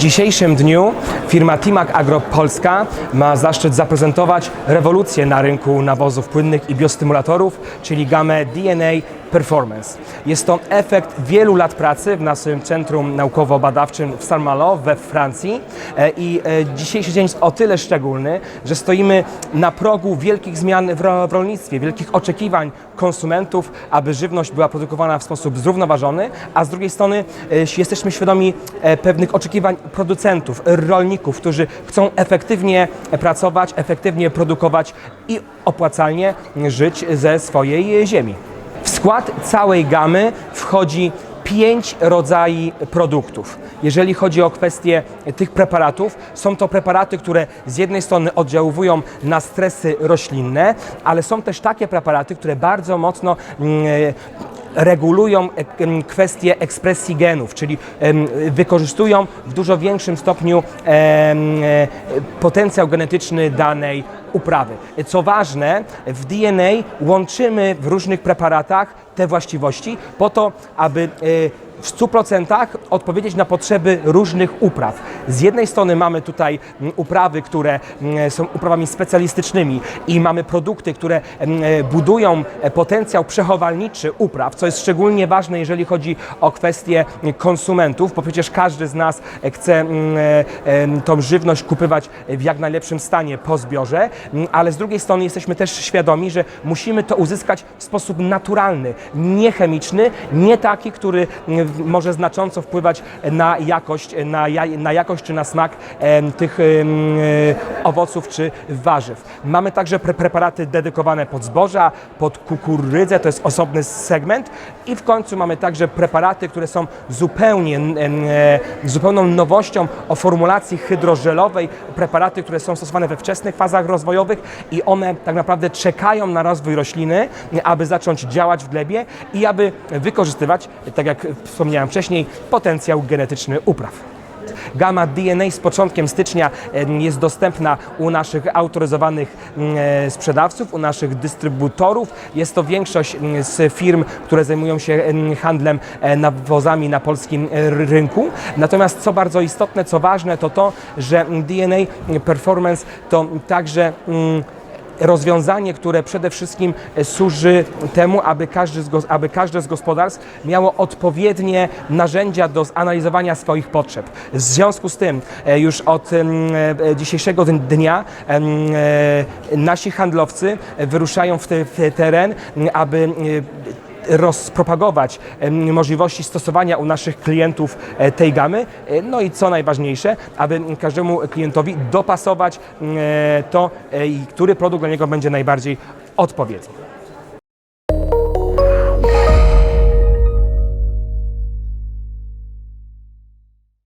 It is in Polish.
dzisiejszym dniu firma Timac Agro Polska ma zaszczyt zaprezentować rewolucję na rynku nawozów płynnych i biostymulatorów, czyli gamę DNA Performance. Jest to efekt wielu lat pracy w naszym Centrum Naukowo-Badawczym w Saint-Malo we Francji E, i e, dzisiejszy dzień jest o tyle szczególny, że stoimy na progu wielkich zmian w ro- w rolnictwie, wielkich oczekiwań konsumentów, aby żywność była produkowana w sposób zrównoważony, a z drugiej strony e, jesteśmy świadomi pewnych oczekiwań producentów, rolników, którzy chcą efektywnie pracować, efektywnie produkować i opłacalnie żyć ze swojej ziemi. Skład całej gamy wchodzi pięć rodzajów produktów. Jeżeli chodzi o kwestię tych preparatów, są to preparaty, które z jednej strony oddziałują na stresy roślinne, ale są też takie preparaty, które bardzo mocno mm, regulują kwestie ekspresji genów, czyli wykorzystują w dużo większym stopniu e, potencjał genetyczny danej uprawy. Co ważne, w DNA łączymy w różnych preparatach te właściwości po to, aby e, w 100% odpowiedzieć na potrzeby różnych upraw. Z jednej strony mamy tutaj mm, uprawy, które mm, są uprawami specjalistycznymi i mamy produkty, które mm, budują e, potencjał przechowalniczy upraw, co jest szczególnie ważne, jeżeli chodzi o kwestie konsumentów, bo przecież każdy z nas e, chce e, tą żywność kupywać w jak najlepszym stanie po zbiorze, ale z drugiej strony jesteśmy też świadomi, że musimy to uzyskać w sposób naturalny, niechemiczny, nie taki, który może znacząco wpływać na jakość, na, na jakość czy na smak tych e, owoców czy warzyw. Mamy także pre preparaty dedykowane pod zboża, pod kukurydzę, to jest osobny segment i w końcu mamy także preparaty, które są zupełnie e, zupełną nowością o formulacji hydrożelowej, preparaty, które są stosowane we wczesnych fazach rozwojowych i one tak naprawdę czekają na rozwój rośliny, aby zacząć działać w glebie i aby wykorzystywać, tak jak wspomniałem wcześniej, potencjał genetyczny upraw. Gama DNA z początkiem stycznia jest dostępna u naszych autoryzowanych mm, e, sprzedawców, u naszych dystrybutorów. Jest to większość mm, z firm, które zajmują się em, handlem e, nawozami na polskim e, rynku. Natomiast co bardzo istotne, co ważne, to to, że mm, DNA Performance to także mm, rozwiązanie, które przede wszystkim e, służy temu, aby, każdy z, aby każde z gospodarstw miało odpowiednie narzędzia do zanalizowania swoich potrzeb. W związku z tym e, już od e, dzisiejszego dn- dnia nasi handlowcy wyruszają w, te, w te teren, aby rozpropagować możliwości stosowania u naszych klientów e, tej gamy. E, No i co najważniejsze, aby każdemu klientowi dopasować e, to, który produkt dla niego będzie najbardziej odpowiedni.